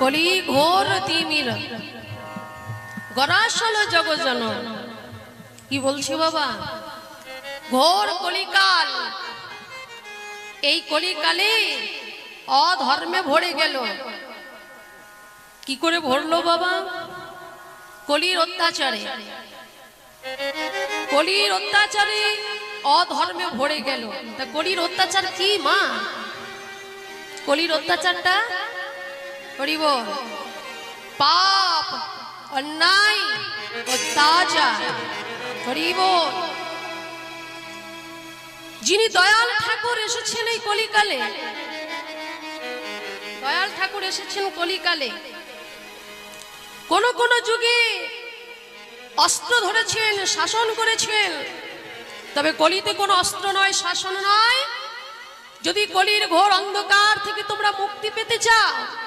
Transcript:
কলি ঘোর তিমির। গরাসল জগজন কি বলছি বাবা? ঘোর কলিকাল। এই কলিকালে অধর্মে ভরে গেল। কি করে ভরলো বাবা? কলির অত্যাচারে। কলির অত্যাচারে অধর্মে ভরে গেল। তা কলির অত্যাচার কি মা? কলির অত্যাচারটা করিব পাপ, অন্যায় অত্যাচার করিব যিনি দয়াল ঠাকুর এসেছেন এই কলিকালে, দয়াল ঠাকুর এসেছেন কলিকালে, কোন কোন যুগে অস্ত্র ধরেছেন, শাসন করেছেন। তবে কলিতে কোনো অস্ত্র নয়, শাসন নয়। যদি কলির ঘোর অন্ধকার থেকে তোমরা মুক্তি পেতে চাও